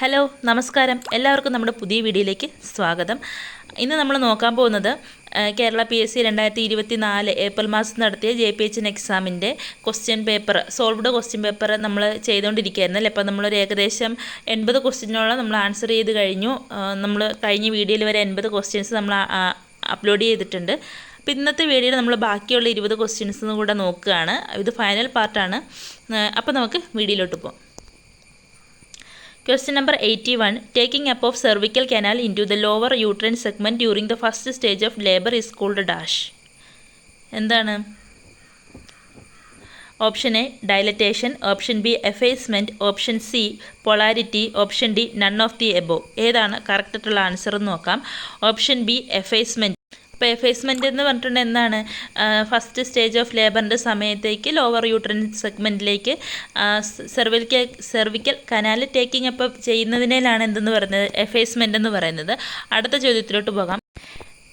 Hello നമസ്കാരം. എല്ലാവർക്കും നമ്മുടെ പുതിയ വീഡിയോയിലേക്ക് സ്വാഗതം. ഇന്ന് നമ്മൾ നോക്കാൻ പോകുന്നത് കേരള പി എസ് സി രണ്ടായിരത്തി ഇരുപത്തി നാല് ഏപ്രിൽ മാസം നടത്തിയ ജെ പി എച്ച് എൻ എക്സാമിന്റെ question paper solved question paper നമ്മൾ ചെയ്തുകൊണ്ടിരിക്കുകയായിരുന്നു അല്ലേ? അപ്പോൾ നമ്മളൊരു ഏകദേശം എൺപത് ക്വസ്റ്റ്യനോളം നമ്മൾ ആൻസർ ചെയ്ത് കഴിഞ്ഞു. നമ്മൾ കഴിഞ്ഞ വീഡിയോയിൽ വരെ എൺപത് ക്വസ്റ്റ്യൻസ് നമ്മൾ അപ്ലോഡ് ചെയ്തിട്ടുണ്ട്. അപ്പോൾ ഇന്നത്തെ വീഡിയോയിൽ നമ്മൾ ബാക്കിയുള്ള ഇരുപത് ക്വസ്റ്റ്യൻസ് കൂടെ നോക്കുകയാണ്. ഇത് ഫൈനൽ പാർട്ടാണ് അപ്പോൾ നമുക്ക് വീഡിയോയിലോട്ട് പോകാം Question number 81. Taking up of cervical canal into the lower uterine segment during the first stage of labor is called dash. എന്താണ് option A dilatation option B effacement option C polarity option D none of the above ഏതാണ് correct ആയിട്ടുള്ള answer എന്ന് നോക്കാം option B effacement ഇപ്പോൾ effacement എന്ന് പറഞ്ഞിട്ടുണ്ടെങ്കിൽ എന്താണ് first stage of ലേബറിന്റെ സമയത്തേക്ക് lower uterine സെഗ്മെന്റിലേക്ക് cervical cervical canal taking up ചെയ്യുന്നതിനാണ് എന്തെന്ന് പറയുന്നത്? എഫേസ്മെന്റ് എന്ന് പറയുന്നത്. അടുത്ത ചോദ്യത്തിലോട്ട് പോകാം.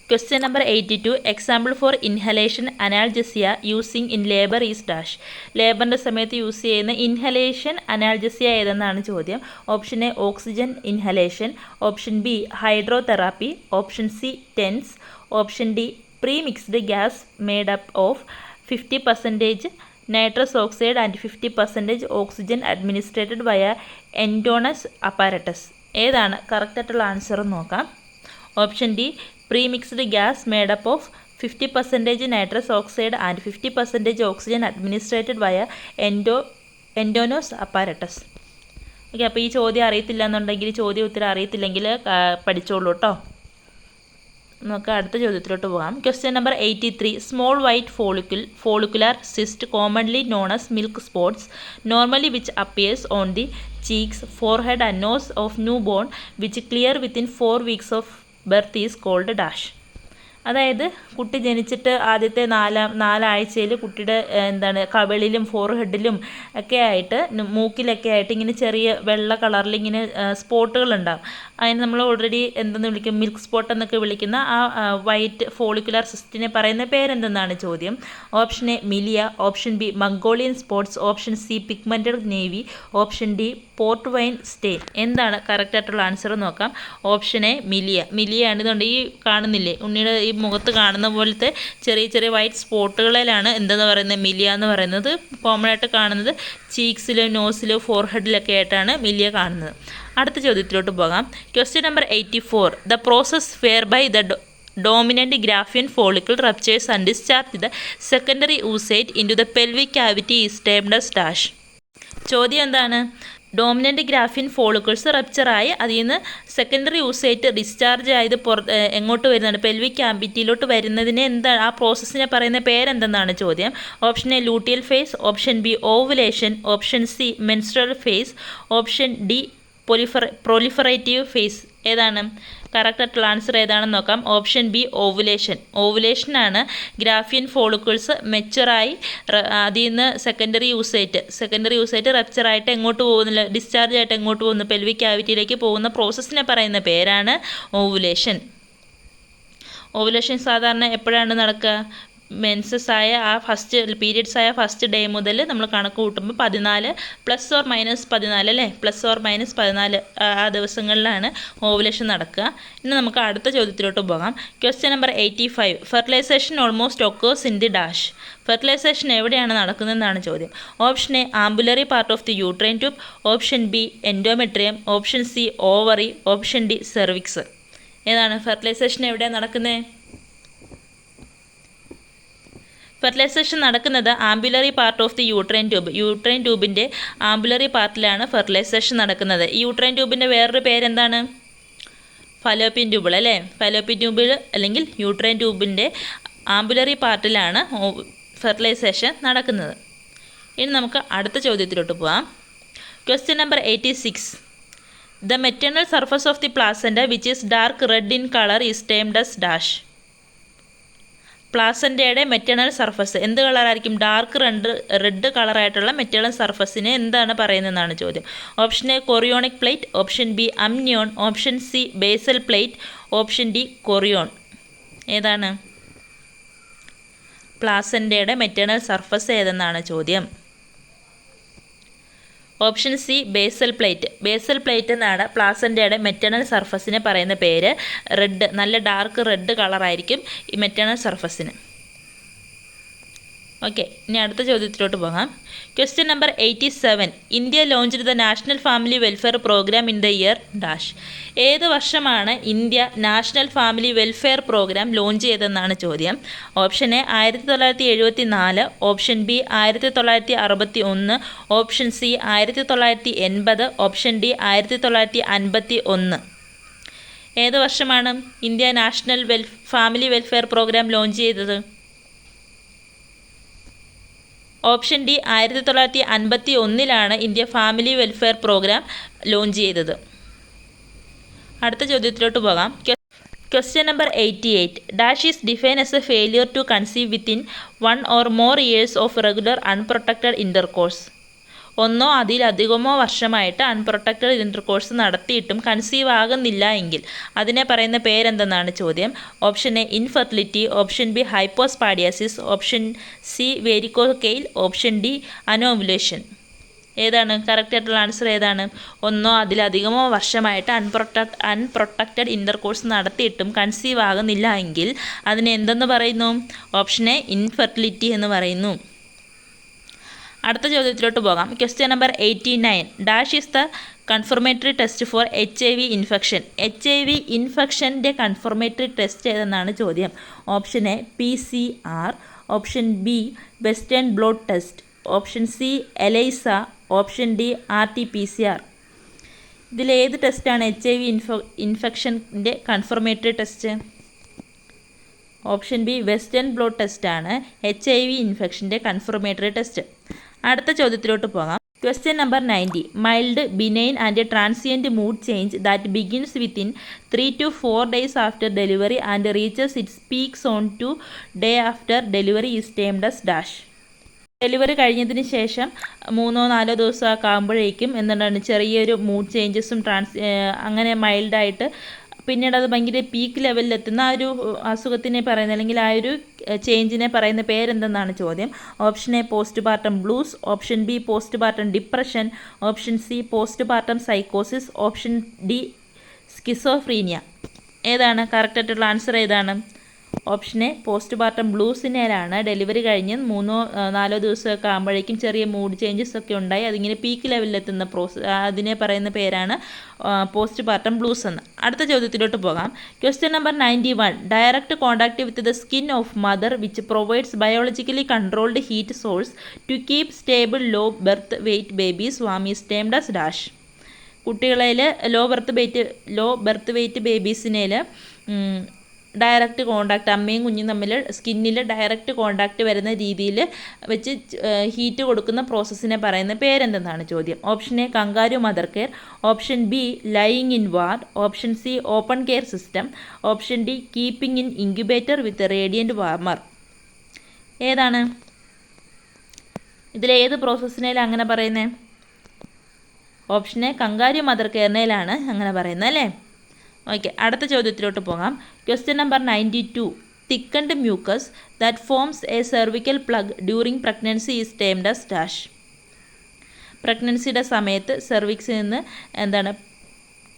Question number eighty two example for inhalation analgesia using in labour is dash ലേബറിന്റെ സമയത്ത് യൂസ് ചെയ്യുന്ന ഇൻഹലേഷൻ അനാൽജസിയ ഏതെന്നാണ് ചോദ്യം? Option A oxygen inhalation option B hydrotherapy option C TENS option D pre mixed gas made up of fifty percentage nitrous oxide and fifty percentage oxygen administered via entonox apparatus ഏതാണ് കറക്റ്റായിട്ടുള്ള answer നോക്കാം. Option D pre mixed gas up of fifty percentage nitrous oxide and fifty percentage oxygen administered via endo Entonox apparatus okay അപ്പോൾ ഈ ചോദ്യം അറിയത്തില്ല എന്നുണ്ടെങ്കിൽ ചോദ്യം ഉത്തരം അറിയത്തില്ലെങ്കിൽ പഠിച്ചോളൂ കേട്ടോ നമുക്ക് അടുത്ത ചോദ്യത്തിലോട്ട് പോകാം. Question number eighty three small white follicle follicular cyst commonly known as milk spots normally which appears on the cheeks forehead and nose of new born which clear within four weeks of birth is called dash അതായത് കുട്ടി ജനിച്ചിട്ട് ആദ്യത്തെ നാലാം നാലാഴ്ചയിൽ കുട്ടിയുടെ എന്താണ് കവിളിലും ഫോർഹെഡിലും ഒക്കെ ആയിട്ട് മൂക്കിലൊക്കെ ആയിട്ട് ഇങ്ങനെ ചെറിയ വെള്ള കളറിൽ ഇങ്ങനെ സ്പോട്ടുകൾ ഉണ്ടാകും അതിന് നമ്മൾ ഓൾറെഡി എന്തെന്ന് വിളിക്കും? മിൽക്ക് സ്പോട്ട് എന്നൊക്കെ വിളിക്കുന്ന ആ വൈറ്റ് ഫോളിക്കുലർ സിസ്റ്റിനെ പറയുന്ന പേരെന്തെന്നാണ് ചോദ്യം? Option A milia option B Mongolian spots option C pigmented nevi option D port wine stain എന്താണ് കറക്റ്റ് ആയിട്ടുള്ള ആൻസർ നോക്കാം. Option A milia. മിലിയ ആണെന്നുണ്ട് ഈ കാണുന്നില്ലേ? ഉണ്ണിയുടെ ഈ മുഖത്ത് കാണുന്ന പോലത്തെ ചെറിയ ചെറിയ വൈറ്റ് സ്പോട്ടുകളിലാണ് എന്തെന്ന് പറയുന്നത് മിലിയ എന്ന് പറയുന്നത്. കോമൺ ആയിട്ട് കാണുന്നത് ചീക്സിലോ നോസിലോ ഫോർഹെഡിലൊക്കെ ആയിട്ടാണ് മിലിയ കാണുന്നത്. അടുത്ത ചോദ്യത്തിലോട്ട് പോകാം. Question number eighty four the process whereby the dominant Graafian follicle ruptures and discharge the secondary oocyte into the pelvic cavity termed as dash ചോദ്യം എന്താണ്? ഡോമിനന്റ് ഗ്രാഫിൻ ഫോളിക്കിൾസ് റപ്ചറായി അതിൽ നിന്ന് സെക്കൻഡറി യൂസേറ്റ് ഡിസ്ചാർജ് ആയത് പുറത്ത് എങ്ങോട്ട് വരുന്നതാണ്? പെൽവിക് ക്യാമ്പിറ്റിയിലോട്ട് വരുന്നതിന് എന്താണ് ആ പ്രോസസ്സിനെ പറയുന്ന പേരെന്തെന്നാണ് ചോദ്യം. Option A luteal phase option B ovulation option C menstrual phase option D പൊലിഫറ proliferative phase ഏതാണ്? കറക്റ്റ് ആയിട്ടുള്ള ആൻസർ ഏതാണെന്ന് നോക്കാം. ഓപ്ഷൻ ബി ഓവുലേഷൻ ഓവുലേഷനാണ് ഗ്രാഫിയൻ ഫോളിക്കിൾസ് മെച്ചറായി അതിൽ നിന്ന് സെക്കൻഡറി യൂസേറ്റ് സെക്കൻഡറി യൂസേറ്റ് റപ്ചറായിട്ട് എങ്ങോട്ട് പോകുന്നില്ല ഡിസ്ചാർജ് ആയിട്ട് എങ്ങോട്ട് പോകുന്നു പെൽവിക് ക്യാവിറ്റിയിലേക്ക് പോകുന്ന പ്രോസസ്സിനെ പറയുന്ന പേരാണ് ഓവുലേഷൻ ഓവുലേഷൻ സാധാരണ എപ്പോഴാണ് നടക്കുക മെൻസസ് ആയ ആ ഫസ്റ്റ് പീരിയഡ്സ് ആയ ഫസ്റ്റ് ഡേ മുതൽ നമ്മൾ കണക്ക് കൂട്ടുമ്പോൾ പതിനാല് പ്ലസ് ഓർ മൈനസ് പതിനാല് അല്ലേ? പ്ലസ് ഓർ മൈനസ് പതിനാല് ആ ദിവസങ്ങളിലാണ് ഓവുലേഷൻ നടക്കുക. ഇനി നമുക്ക് അടുത്ത ചോദ്യത്തിലോട്ട് പോകാം. Question number eighty five fertilization almost occurs in the dash fertilization എവിടെയാണ് നടക്കുന്നതെന്നാണ് ചോദ്യം. Option A ampullary part of the uterine tube option B endometrium option C ovary option D cervix ഏതാണ്? ഫെർട്ടിലൈസേഷൻ എവിടെയാണ് നടക്കുന്നത്? ഫെർട്ടിലൈസേഷൻ നടക്കുന്നത് ampullary part of the uterine tube. Uterine ട്യൂബിന്റെ ampullary പാർട്ടിലാണ് fertilisation നടക്കുന്നത്. ഈ യൂട്രൈൻ ട്യൂബിന്റെ വേറൊരു പേരെന്താണ്? ഫലോപ്പിൻ ട്യൂബിൾ അല്ലേ? ഫലോപ്പിൻ ട്യൂബിൾ അല്ലെങ്കിൽ യൂട്രൈൻ ട്യൂബിന്റെ ആംബുലറി പാർട്ടിലാണ് ഫെർട്ടിലൈസേഷൻ നടക്കുന്നത്. ഇനി നമുക്ക് അടുത്ത ചോദ്യത്തിലോട്ട് പോവാം. Question number eighty six the maternal surface of the placenta which is dark red in colour is termed as dash പ്ലാസന്റയുടെ maternal surface. എന്ത് കളറായിരിക്കും? ഡാർക്ക് റെഡ് റെഡ് കളറായിട്ടുള്ള മെറ്റേണൽ സർഫസിനെ എന്താണ് പറയുന്നതെന്നാണ് ചോദ്യം. Option A chorionic plate. Option B amnion option C basal plate. Option D chorion. ഏതാണ്? പ്ലാസന്റയുടെ maternal surface ഏതെന്നാണ് ചോദ്യം. Option C basal plate. Basal plate എന്നാണ് പ്ലാസന്റയുടെ മെറ്റേണൽ സർഫസിനെ പറയുന്ന പേര്. റെഡ് നല്ല ഡാർക്ക് റെഡ് കളറായിരിക്കും ഈ മെറ്റേണൽ സർഫസിന്. ഓക്കെ ഇനി അടുത്ത ചോദ്യത്തിലോട്ട് പോകാം. Question number eighty seven India launch the national family welfare programme in the year dash ഏത് വർഷമാണ് India national family welfare programme launch ചെയ്തതെന്നാണ് ചോദ്യം. ഓപ്ഷൻ എ ആയിരത്തി തൊള്ളായിരത്തി എഴുപത്തി നാല് ഓപ്ഷൻ ബി ആയിരത്തി തൊള്ളായിരത്തി അറുപത്തി ഒന്ന് ഓപ്ഷൻ സി ആയിരത്തി തൊള്ളായിരത്തി എൺപത് ഓപ്ഷൻ ഡി ആയിരത്തി തൊള്ളായിരത്തി അൻപത്തി ഒന്ന് ഏത് വർഷമാണ് India national well family welfare programme launch ചെയ്തത്? ഓപ്ഷൻ ഡി ആയിരത്തി തൊള്ളായിരത്തി അൻപത്തി ഒന്നിലാണ് India family welfare programme launch ചെയ്തത്. അടുത്ത ചോദ്യത്തിലോട്ട് പോകാം. Question number eighty eight dash is define as a failure to conceive within one or more years of regular unprotected intercourse ഒന്നോ അതിലധികമോ വർഷമായിട്ട് അൺപ്രൊട്ടക്റ്റഡ് ഇന്റർകോഴ്സ് നടത്തിയിട്ടും കൺസീവ് ആകുന്നില്ല എങ്കിൽ അതിനെ പറയുന്ന പേരെന്തെന്നാണ് ചോദ്യം? Option A infertility option B hypospadias option C varicocele option D anovulation ഏതാണ്? കറക്റ്റ് ആയിട്ടുള്ള ആൻസർ ഏതാണ്? ഒന്നോ അതിലധികമോ വർഷമായിട്ട് അൺപ്രൊട്ടക്ട് അൺപ്രൊട്ടക്റ്റഡ് ഇന്റർകോഴ്സ് നടത്തിയിട്ടും കൺസീവ് ആകുന്നില്ല എങ്കിൽ അതിനെന്തെന്ന് പറയുന്നു? ഓപ്ഷൻ എ ഇൻഫെർട്ടിലിറ്റി എന്ന് പറയുന്നു. അടുത്ത ചോദ്യത്തിലോട്ട് പോകാം. Question number eighty nine dash is the confirmatory test for H I V infection H I V ഇൻഫെക്ഷന്റെ confirmatory test ഏതെന്നാണ് ചോദ്യം? Option A P C R option B western blot test option C ELISA option D R T P C R ഇതിലേത് ടെസ്റ്റാണ് H I V ഇൻഫെ ഇൻഫെക്ഷന്റെ confirmatory test option B western blot ടെസ്റ്റാണ് H I V ഇൻഫെക്ഷന്റെ confirmatory test അടുത്ത ചോദ്യത്തിലോട്ട് പോകാം. Question number ninety mild benign and transient mood change that begins within three to four days after delivery and reaches its peaks on today after delivery is termed dash delivery കഴിഞ്ഞതിന് ശേഷം മൂന്നോ നാലോ ദിവസമൊക്കെ ആകുമ്പോഴേക്കും എന്താണ് ചെറിയൊരു മൂഡ് ചേഞ്ചസും ട്രാൻസ് അങ്ങനെ മൈൽഡായിട്ട് പിന്നീട് അത് ഭയങ്കര പീക്ക് ലെവലിൽ എത്തുന്ന ആ ഒരു അസുഖത്തിനെ പറയുന്ന അല്ലെങ്കിൽ ആ ഒരു ചേഞ്ചിനെ പറയുന്ന പേരെന്തെന്നാണ് ചോദ്യം. Option A post partum blues option B post partum depression option C post partum സൈക്കോസിസ് option D schizophrenia ഏതാണ്? കറക്റ്റായിട്ടുള്ള ആൻസർ ഏതാണ്? ഓപ്ഷൻ എ പോസ്റ്റ് പാർട്ടം ബ്ലൂസിനേലാണ് ഡെലിവറി കഴിഞ്ഞ് മൂന്നോ നാലോ ദിവസമൊക്കെ ആകുമ്പോഴേക്കും ചെറിയ മൂഡ് ചേഞ്ചസ് ഒക്കെ ഉണ്ടായി. അതിങ്ങനെ പീക്ക് ലെവലിലെത്തുന്ന പ്രോസസ് അതിനെ പറയുന്ന പേരാണ് പോസ്റ്റ് പാർട്ടം ബ്ലൂസ് എന്ന്. അടുത്ത ചോദ്യത്തിലോട്ട് പോകാം. Question number ninety one direct contact with the skin of mother which provides biologically controlled heat source to keep stable low birth weight baby Swami termed as dash കുട്ടികളിൽ low birth weight low birth weight ബേബീസിനേൽ direct contact അമ്മയും കുഞ്ഞും തമ്മിൽ സ്കിന്നിൽ direct contact വരുന്ന രീതിയിൽ വെച്ച് heat കൊടുക്കുന്ന പ്രോസസ്സിനെ പറയുന്ന പേരെന്തെന്നാണ് ചോദ്യം? Option A kangaroo mother care option B lying in ward option C open care system option D keeping in incubator with radiant warmer ഏതാണ്? ഇതിലേത് പ്രോസസ്സിനെയാണ് അങ്ങനെ പറയുന്നത് ഓപ്ഷൻ എ കങ്കാരു മദർ കെയറിനേലാണ് അങ്ങനെ പറയുന്നത് അല്ലേ? ഓക്കെ അടുത്ത ചോദ്യത്തിലോട്ട് പോകാം. Question number ninety two thickened mucus that forms a cervical plug during pregnancy is termed as dash പ്രഗ്നൻസിയുടെ സമയത്ത് സെർവിക്സിൽ നിന്ന് എന്താണ്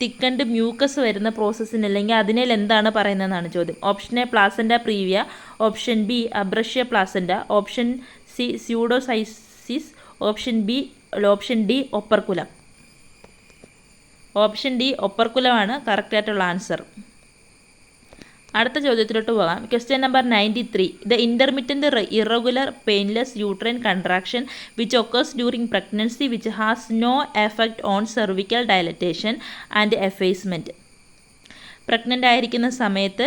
തിക്കൻഡ് മ്യൂക്കസ് വരുന്ന പ്രോസസ്സിന് അല്ലെങ്കിൽ അതിനെ എന്താണ് പറയുന്നതെന്നാണ് ചോദ്യം. Option A placenta previa option B abruptio placenta option C pseudocyesis option B option D operculum option D ഒപ്പർക്കുലമാണ് കറക്റ്റായിട്ടുള്ള ആൻസർ. അടുത്ത ചോദ്യത്തിലോട്ട് പോകാം. Question number ninety three. The intermittent irregular painless uterine contraction which occurs during pregnancy which has no effect on cervical dilatation and effacement pregnant ആയിരിക്കുന്ന സമയത്ത്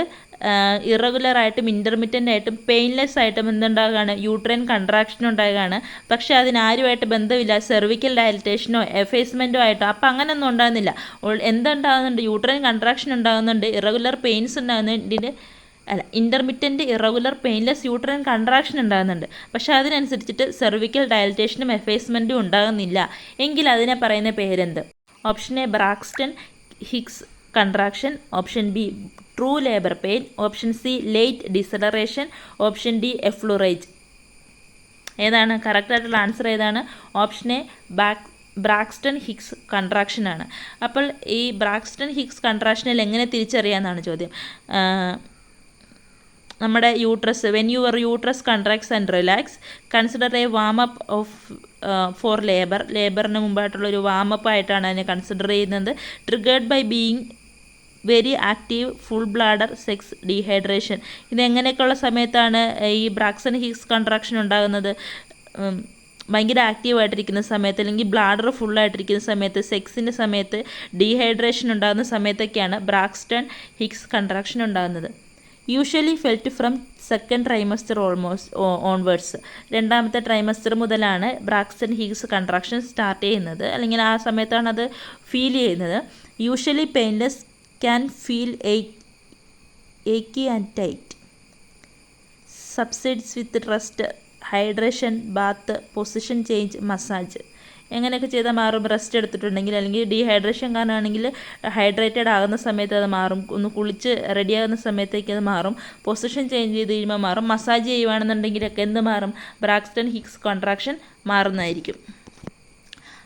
ഇറഗുലറായിട്ടും ഇന്റർമീഡിയന്റ് ആയിട്ടും painless ആയിട്ടും എന്തുണ്ടാകുകയാണ് uterine contraction ഉണ്ടാകുകയാണ് പക്ഷേ അതിനാരുമായിട്ട് ബന്ധമില്ല. സെർവിക്കൽ ഡയലറ്റേഷനോ എഫേസ്മെന്റോ ആയിട്ടോ. അപ്പോൾ അങ്ങനെയൊന്നും ഉണ്ടാകുന്നില്ല എന്തുണ്ടാകുന്നുണ്ട് യൂട്രൈൻ കൺട്രാക്ഷൻ ഉണ്ടാകുന്നുണ്ട് ഇറഗുലർ പെയിൻസ് ഉണ്ടാകുന്നുണ്ട് അല്ല intermittent irregular painless uterine contraction ഉണ്ടാകുന്നുണ്ട് പക്ഷെ അതിനനുസരിച്ചിട്ട് സെർവിക്കൽ ഡയലറ്റേഷനും എഫേസ്മെന്റും ഉണ്ടാകുന്നില്ല എങ്കിൽ അതിനെ പറയുന്ന പേരെന്ത്? Option A Braxton Hicks contraction option B true labour pain option C late deceleration option D effleurage ഏതാണ്? കറക്റ്റായിട്ടുള്ള ആൻസർ ഏതാണ്? Option A back Braxton Hicks കൺട്രാക്ഷനാണ് അപ്പോൾ ഈ ബ്രാക്സ്റ്റൺ ഹിക്സ് കൺട്രാക്ഷനിൽ എങ്ങനെ തിരിച്ചറിയാമെന്നാണ് ചോദ്യം. നമ്മുടെ uterus when your uterus contracts and relax consider a warm up of for labour ലേബറിന് മുമ്പായിട്ടുള്ള ഒരു വാം അപ്പ് ആയിട്ടാണ് അതിനെ കൺസിഡർ ചെയ്യുന്നത്. Triggered by being very active full bladder sex dehydration ഇത് എങ്ങനെയൊക്കെയുള്ള സമയത്താണ് ഈ ബ്രാക്സൺ ഹിക്സ് കൺട്രാക്ഷൻ ഉണ്ടാകുന്നത്? ഭയങ്കര ആക്റ്റീവായിട്ടിരിക്കുന്ന സമയത്ത് അല്ലെങ്കിൽ ബ്ലാഡർ ഫുള്ളായിട്ടിരിക്കുന്ന സമയത്ത് സെക്സിന്റെ സമയത്ത് ഡീഹൈഡ്രേഷൻ ഉണ്ടാകുന്ന സമയത്തൊക്കെയാണ് ബ്രാക്സ്റ്റൺ ഹിക്സ് കൺട്രാക്ഷൻ ഉണ്ടാകുന്നത്. Usually felt from second trimester almost onwards രണ്ടാമത്തെ ട്രൈമസ്റ്റർ മുതലാണ് ബ്രാക്സൺ ഹിക്സ് കൺട്രാക്ഷൻ സ്റ്റാർട്ട് ചെയ്യുന്നത്. അല്ലെങ്കിൽ ആ സമയത്താണ് അത് ഫീൽ ചെയ്യുന്നത്. Usually painless can feel achy and tight subsides with rest hydration bath position change massage എങ്ങനെയൊക്കെ ചെയ്താൽ മാറും? റെസ്റ്റ് എടുത്തിട്ടുണ്ടെങ്കിൽ അല്ലെങ്കിൽ ഡീഹൈഡ്രേഷൻ കാരണമാണെങ്കിൽ ഹൈഡ്രേറ്റഡ് ആകുന്ന സമയത്ത് അത് മാറും. ഒന്ന് കുളിച്ച് റെഡിയാകുന്ന സമയത്തേക്ക് അത് മാറും. പൊസിഷൻ ചേഞ്ച് ചെയ്ത് കഴിയുമ്പോൾ മാറും. മസാജ് ചെയ്യുവാണെന്നുണ്ടെങ്കിലൊക്കെ എന്ത് മാറും? ബ്രാക്സ്റ്റൺ ഹിക്സ് കോൺട്രാക്ഷൻ മാറുന്നതായിരിക്കും.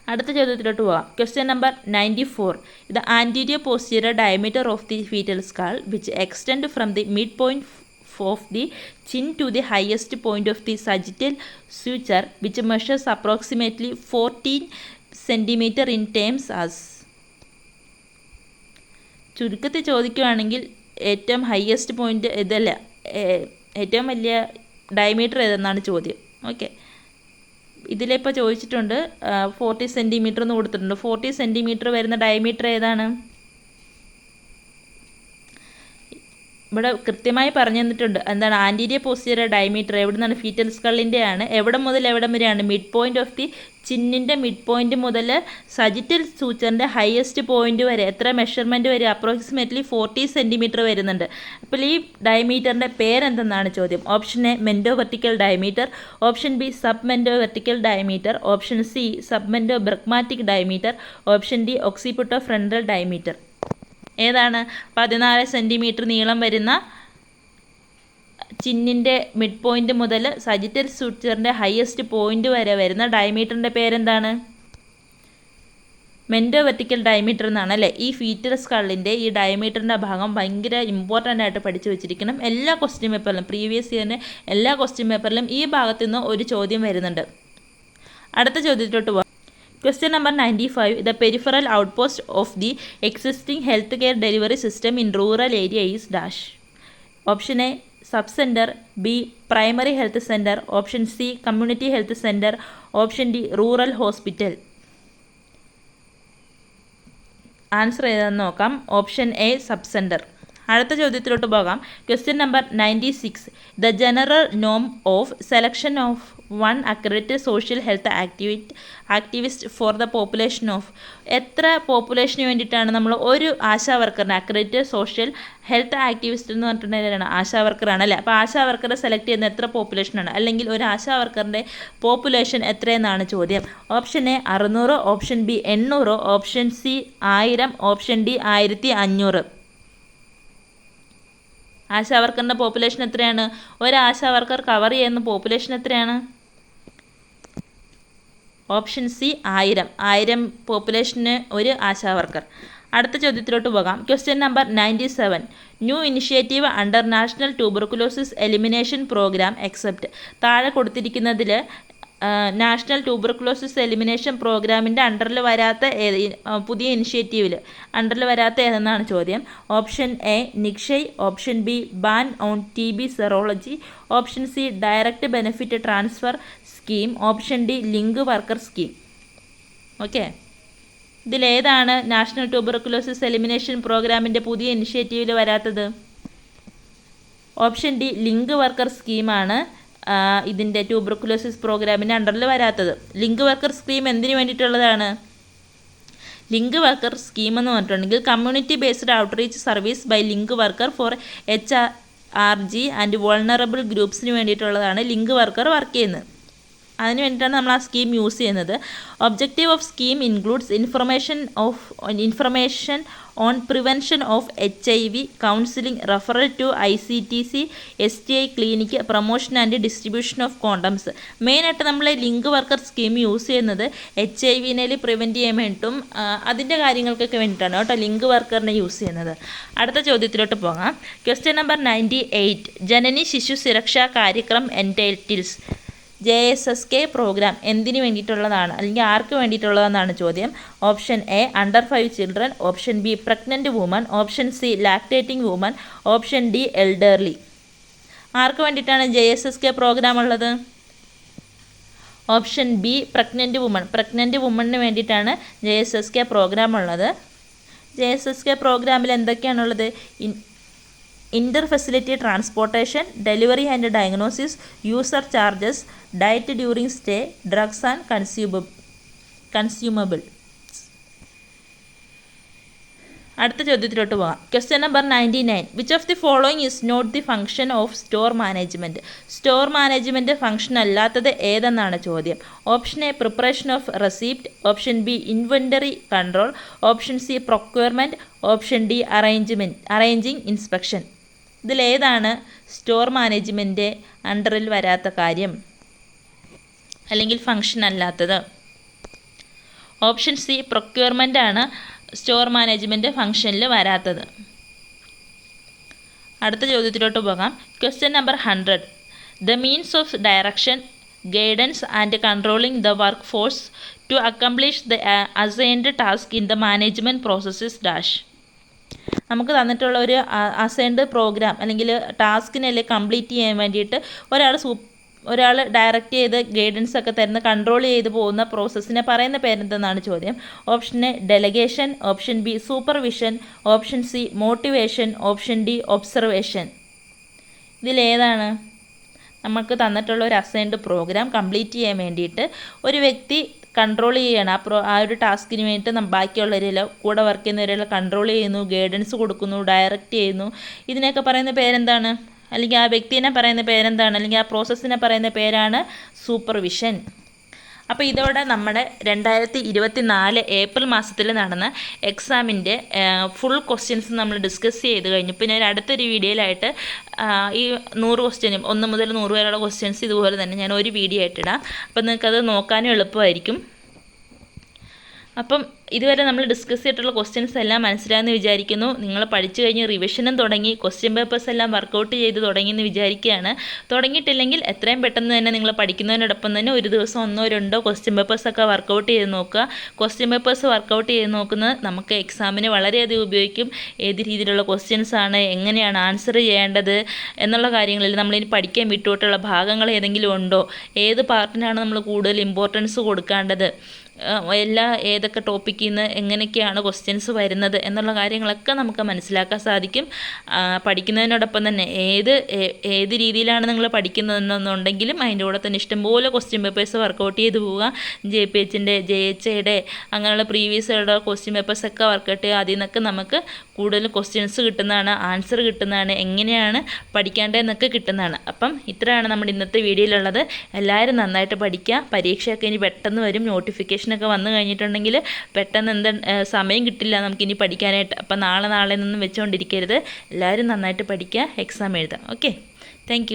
അടുത്ത ചോദ്യത്തിലോട്ട് പോകാം. ക്വസ്റ്റ്യൻ നമ്പർ നയന്റി ഫോർ ഇത് anterior posterior diameter of the foetal skull which extend from the mid point of the chin to the highest point of the sagittal suture which measures approximately 14 centimeter in terms as. ചുരുക്കത്തിൽ ചോദിക്കുകയാണെങ്കിൽ ഏറ്റവും highest point ഇതല്ല ഏറ്റവും വലിയ diameter ഏതെന്നാണ് ചോദ്യം. Okay ഇതിലിപ്പോൾ ചോദിച്ചിട്ടുണ്ട് forty centimetre എന്ന് കൊടുത്തിട്ടുണ്ട്. ഫോർട്ടി സെന്റിമീറ്റർ വരുന്ന ഡയമീറ്റർ ഏതാണ്? ഇവിടെ കൃത്യമായി പറഞ്ഞു തന്നിട്ടുണ്ട്. എന്താണ് ആന്റീരിയർ പോസ്റ്റീരിയർ ഡയമീറ്റർ എവിടെ നിന്നാണ് ഫീറ്റൽ സ്കള്ളിന്റെ ആണ് എവിടെ മുതൽ എവിടെ വരെയാണ്? മിഡ് പോയിന്റ് ഓഫ് ദി ചിന്നിന്റെ മിഡ് പോയിന്റ് മുതൽ സജിറ്റൽ സൂച്ചറിന്റെ ഹയസ്റ്റ് പോയിന്റ് വരെ എത്ര മെഷർമെന്റ് വരെ? അപ്രോക്സിമേറ്റ്ലി ഫോർട്ടി സെന്റിമീറ്റർ വരുന്നുണ്ട്. അപ്പോൾ ഈ ഡയമീറ്ററിന്റെ പേരെന്തെന്നാണ് ചോദ്യം? Option A mento vertical diameter. Option B sub mento vertical diameter. Option C sub mento bregmatic diameter. Option D occipito frontal diameter. ഏതാണ്? പതിനാല് സെന്റിമീറ്റർ നീളം വരുന്ന ചിന്നിന്റെ മിഡ് പോയിന്റ് മുതൽ സജിറ്റൽ സൂച്ചറിന്റെ ഹയസ്റ്റ് പോയിന്റ് വരെ വരുന്ന ഡയമീറ്ററിന്റെ പേരെന്താണ്? മെൻഡോ വെർട്ടിക്കൽ ഡയമീറ്റർ എന്നാണ് അല്ലേ? ഈ ഫീറ്റർ സ്കള്ളിന്റെ ഈ ഡയമീറ്ററിന്റെ ഭാഗം ഭയങ്കര ഇമ്പോർട്ടന്റ് ആയിട്ട് പഠിച്ചു വെച്ചിരിക്കണം. എല്ലാ ക്വസ്റ്റ്യൻ പേപ്പറിലും പ്രീവിയസ് ഇയറിന്റെ എല്ലാ ക്വസ്റ്റ്യൻ പേപ്പറിലും ഈ ഭാഗത്തു നിന്ന് ഒരു ചോദ്യം വരുന്നുണ്ട്. അടുത്ത ചോദ്യത്തിലോട്ട് പോകാം question number ninety five the peripheral outpost of the existing health care delivery system in rural area is dash option A sub centre B primary health centre option C community health centre option D rural hospital answer ഏതാണെന്ന് നോക്കാം. Option A sub centre അടുത്ത ചോദ്യത്തിലോട്ട് പോകാം. Question number ninety six the general Noam of selection of one accredit social health activist activist for the population of. എത്ര പോപ്പുലേഷന് വേണ്ടിയിട്ടാണ് നമ്മൾ ഒരു ആശാ വർക്കറിനെ അക്രഡിറ്റ് സോഷ്യൽ ഹെൽത്ത് ആക്ടിവിസ്റ്റ് എന്ന് പറഞ്ഞിട്ടുണ്ടെങ്കിൽ ആശാ വർക്കറാണ് അല്ലേ? അപ്പോൾ ആശാ വർക്കറെ സെലക്ട് ചെയ്യുന്ന എത്ര പോപ്പുലേഷനാണ്? അല്ലെങ്കിൽ ഒരു ആശാ വർക്കറിന്റെ പോപ്പുലേഷൻ എത്രയെന്നാണ് ചോദ്യം. ഓപ്ഷൻ എ അറുന്നൂറ് ഓപ്ഷൻ ബി എണ്ണൂറ് ഓപ്ഷൻ സി ആയിരം ഓപ്ഷൻ ഡി ആയിരത്തി അഞ്ഞൂറ്. ആശാ വർക്കറിന്റെ പോപ്പുലേഷൻ എത്രയാണ്? ഒരു ആശാ വർക്കർ കവർ ചെയ്യുന്ന പോപ്പുലേഷൻ എത്രയാണ്? ഓപ്ഷൻ സി ആയിരം. ആയിരം പോപ്പുലേഷന് ഒരു ആശാ വർക്കർ അടുത്ത ചോദ്യത്തിലോട്ട് പോകാം. Question number ninety seven. New initiative under national tuberculosis elimination programme except. താഴെ കൊടുത്തിരിക്കുന്നതിൽ നാഷണൽ ട്യൂബർക്കുലോസിസ് എലിമിനേഷൻ പ്രോഗ്രാമിന്റെ അണ്ടറിൽ വരാത്ത ഏത് പുതിയ ഇനിഷ്യേറ്റീവിൽ അണ്ടറിൽ വരാത്ത ഏതെന്നാണ് ചോദ്യം? Option A Nikshay. Option B ban on T B serology. Option C direct benefit transfer scheme. Option D link worker scheme. Okay? ഇതിലേതാണ് നാഷണൽ ട്യൂബർക്കുലോസിസ് എലിമിനേഷൻ പ്രോഗ്രാമിന്റെ പുതിയ ഇനിഷ്യേറ്റീവിൽ വരാത്തത്? ഓപ്ഷൻ ഡി ലിങ്ക് വർക്കർ സ്കീമാണ്. ഇതിന്റെ ട്യൂബർക്കുലോസിസ് പ്രോഗ്രാമിന്റെ അണ്ടറിൽ വരാത്തത്. ലിങ്ക് വർക്കർ സ്കീം എന്തിനു വേണ്ടിയിട്ടുള്ളതാണ്? ലിങ്ക് വർക്കർ സ്കീം എന്ന് പറഞ്ഞിട്ടുണ്ടെങ്കിൽ community based outreach service by link worker for H R G and vulnerable ഗ്രൂപ്പ്സിന് വേണ്ടിയിട്ടുള്ളതാണ് ലിങ്ക് വർക്കർ വർക്ക് ചെയ്യുന്നത്. അതിന് വേണ്ടിയിട്ടാണ് നമ്മൾ ആ സ്കീം യൂസ് ചെയ്യുന്നത്. Objective of scheme includes information of information on prevention of H I V counselling referral to I C T C S T I clinic promotion and distribution of condoms മെയിനായിട്ട് നമ്മൾ link worker scheme use ചെയ്യുന്നത് H I വിനെ prevent ചെയ്യാൻ വേണ്ടിയിട്ടും അതിന്റെ കാര്യങ്ങൾക്കൊക്കെ വേണ്ടിയിട്ടാണ് കേട്ടോ ലിങ്ക് വർക്കറിനെ യൂസ് ചെയ്യുന്നത്. അടുത്ത ചോദ്യത്തിലോട്ട് പോകാം. Question number ninety eight Janani Shishu Suraksha Karyakram entitles J S S K programme എന്തിനു വേണ്ടിയിട്ടുള്ളതാണ്? അല്ലെങ്കിൽ ആർക്ക് വേണ്ടിയിട്ടുള്ളതെന്നാണ് ചോദ്യം. Option A under five children option B pregnant woman option C lactating woman option D elderly ആർക്ക് വേണ്ടിയിട്ടാണ് J S S K programme ഉള്ളത്? Option B pregnant woman pregnant വുമണിന് വേണ്ടിയിട്ടാണ് J S S K programme ഉള്ളത്. J S S K പ്രോഗ്രാമിൽ എന്തൊക്കെയാണുള്ളത്? Inter facility transportation delivery and diagnosis user charges diet during stay drugs and consuma consumable അടുത്ത ചോദ്യത്തിലോട്ട് പോകാം. Question number ninety nine which of the following is not the function of store management store management function അല്ലാത്തത് ഏതെന്നാണ് ചോദ്യം? Option A preparation of receipt option B inventory control option C procurement option D arrangement arranging inspection ഇതിലേതാണ് store management അണ്ടറിൽ വരാത്ത കാര്യം. അല്ലെങ്കിൽ function അല്ലാത്തത്. Option C procurement ആണ് സ്റ്റോർ മാനേജ്മെന്റ് ഫങ്ഷനിൽ വരാത്തത്. അടുത്ത ചോദ്യത്തിലോട്ട് പോകാം. Question number hundred the means of direction guidance and controlling the work force to accomplish the assigned task in the management processes dash നമുക്ക് തന്നിട്ടുള്ള ഒരു അസൈൻഡ് പ്രോഗ്രാം അല്ലെങ്കിൽ ടാസ്കിനല്ലേ കംപ്ലീറ്റ് ചെയ്യാൻ വേണ്ടിയിട്ട് ഒരാൾ സൂ ഒരാൾ ഡയറക്റ്റ് ചെയ്ത് ഗൈഡൻസ് ഒക്കെ തരുന്ന കൺട്രോൾ ചെയ്ത് പോകുന്ന പ്രോസസ്സിനെ പറയുന്ന പേരെന്തെന്നാണ് ചോദ്യം? Option A delegation option B supervision option C motivation option D observation ഇതിലേതാണ് നമുക്ക് തന്നിട്ടുള്ള ഒരു അസൈൻഡ് പ്രോഗ്രാം കംപ്ലീറ്റ് ചെയ്യാൻ വേണ്ടിയിട്ട് ഒരു വ്യക്തി കൺട്രോൾ ചെയ്യണം. ആ പ്രോ ആ ഒരു ടാസ്കിന് വേണ്ടിയിട്ട് ബാക്കിയുള്ളവരെല്ലാം കൂടെ വർക്ക് ചെയ്യുന്നവരെല്ലാം കൺട്രോൾ ചെയ്യുന്നു ഗൈഡൻസ് കൊടുക്കുന്നു ഡയറക്റ്റ് ചെയ്യുന്നു. ഇതിനൊക്കെ പറയുന്ന പേരെന്താണ്? അല്ലെങ്കിൽ ആ വ്യക്തിനെ പറയുന്ന പേരെന്താണ്? അല്ലെങ്കിൽ ആ പ്രോസസ്സിനെ പറയുന്ന പേരാണ് സൂപ്പർവിഷൻ അപ്പോൾ ഇതോടെ നമ്മുടെ രണ്ടായിരത്തി ഇരുപത്തി നാല് ഏപ്രിൽ മാസത്തിൽ നടന്ന എക്സാമിന്റെ ഫുൾ ക്വസ്റ്റ്യൻസ് നമ്മൾ ഡിസ്കസ് ചെയ്ത് കഴിഞ്ഞു. പിന്നെ ഒരു അടുത്തൊരു വീഡിയോയിലായിട്ട് ഈ നൂറ് ക്വസ്റ്റ്യനും ഒന്ന് മുതൽ നൂറ് വരെയുള്ള ക്വസ്റ്റ്യൻസ് ഇതുപോലെ തന്നെ ഞാൻ ഒരു വീഡിയോ ആയിട്ടിടാം അപ്പോൾ നിങ്ങൾക്കത് നോക്കാനും എളുപ്പമായിരിക്കും. അപ്പം ഇതുവരെ നമ്മൾ ഡിസ്കസ് ചെയ്തിട്ടുള്ള ക്വസ്റ്റ്യൻസ് എല്ലാം മനസ്സിലായെന്ന് വിചാരിക്കുന്നു. നിങ്ങൾ പഠിച്ചു കഴിഞ്ഞ് റിവിഷനും തുടങ്ങി ക്വസ്റ്റ്യൻ പേപ്പേഴ്സ് എല്ലാം വർക്കൗട്ട് ചെയ്ത് തുടങ്ങിയെന്ന് വിചാരിക്കുകയാണ്. തുടങ്ങിയിട്ടില്ലെങ്കിൽ എത്രയും പെട്ടെന്ന് തന്നെ നിങ്ങൾ പഠിക്കുന്നതിനോടൊപ്പം തന്നെ ഒരു ദിവസം ഒന്നോ രണ്ടോ ക്വസ്റ്റ്യൻ പേപ്പേഴ്സൊക്കെ വർക്കൗട്ട് ചെയ്ത് നോക്കുക. ക്വസ്റ്റ്യൻ പേപ്പേഴ്സ് വർക്കൗട്ട് ചെയ്ത് നോക്കുന്നത് നമുക്ക് എക്സാമിന് വളരെയധികം ഉപയോഗിക്കും. ഏത് രീതിയിലുള്ള ക്വസ്റ്റ്യൻസ് ആണ് എങ്ങനെയാണ് ആൻസർ ചെയ്യേണ്ടത് എന്നുള്ള കാര്യങ്ങളിൽ നമ്മളിനി പഠിക്കാൻ വിട്ടുപോയിട്ടുള്ള ഭാഗങ്ങൾ ഏതെങ്കിലും ഉണ്ടോ? ഏത് പാർട്ടിനാണ് നമ്മൾ കൂടുതൽ ഇമ്പോർട്ടൻസ് കൊടുക്കേണ്ടത്? എല്ലാ ഏതൊക്കെ ടോപ്പിക്കിൽ നിന്ന് എങ്ങനെയൊക്കെയാണ് ക്വസ്റ്റ്യൻസ് വരുന്നത് എന്നുള്ള കാര്യങ്ങളൊക്കെ നമുക്ക് മനസ്സിലാക്കാൻ സാധിക്കും. പഠിക്കുന്നതിനോടൊപ്പം തന്നെ ഏത് ഏത് രീതിയിലാണ് നിങ്ങൾ പഠിക്കുന്നതെന്നുണ്ടെങ്കിലും അതിന്റെ കൂടെ തന്നെ ഇഷ്ടംപോലെ ക്വസ്റ്റ്യൻ പേപ്പേഴ്സ് വർക്കൗട്ട് ചെയ്ത് പോവുക. ജെ പി എച്ചിന്റെ ജെ എച്ച് എയുടെ അങ്ങനെയുള്ള പ്രീവിയസ് ഇയറുടെ ക്വസ്റ്റ്യൻ പേപ്പേഴ്സൊക്കെ വർക്കൗട്ട് ചെയ്യുക. അതിൽ നിന്നൊക്കെ നമുക്ക് കൂടുതൽ ക്വസ്റ്റ്യൻസ് കിട്ടുന്നതാണ് ആൻസർ കിട്ടുന്നതാണ് എങ്ങനെയാണ് പഠിക്കേണ്ടതെന്നൊക്കെ കിട്ടുന്നതാണ്. അപ്പം ഇത്രയാണ് നമ്മുടെ ഇന്നത്തെ വീഡിയോയിലുള്ളത് എല്ലാവരും നന്നായിട്ട് പഠിക്കുക. പരീക്ഷയൊക്കെ ഇനി പെട്ടെന്ന് വരും. നോട്ടിഫിക്കേഷനൊക്കെ വന്നു കഴിഞ്ഞിട്ടുണ്ടെങ്കിൽ പെട്ടെന്ന് എന്താ സമയം കിട്ടില്ല നമുക്കിനി പഠിക്കാനായിട്ട്. അപ്പം നാളെ നാളെ നിന്നും വെച്ചുകൊണ്ടിരിക്കരുത് എല്ലാവരും നന്നായിട്ട് പഠിക്കുക എക്സാം എഴുതാം ഓക്കെ? താങ്ക്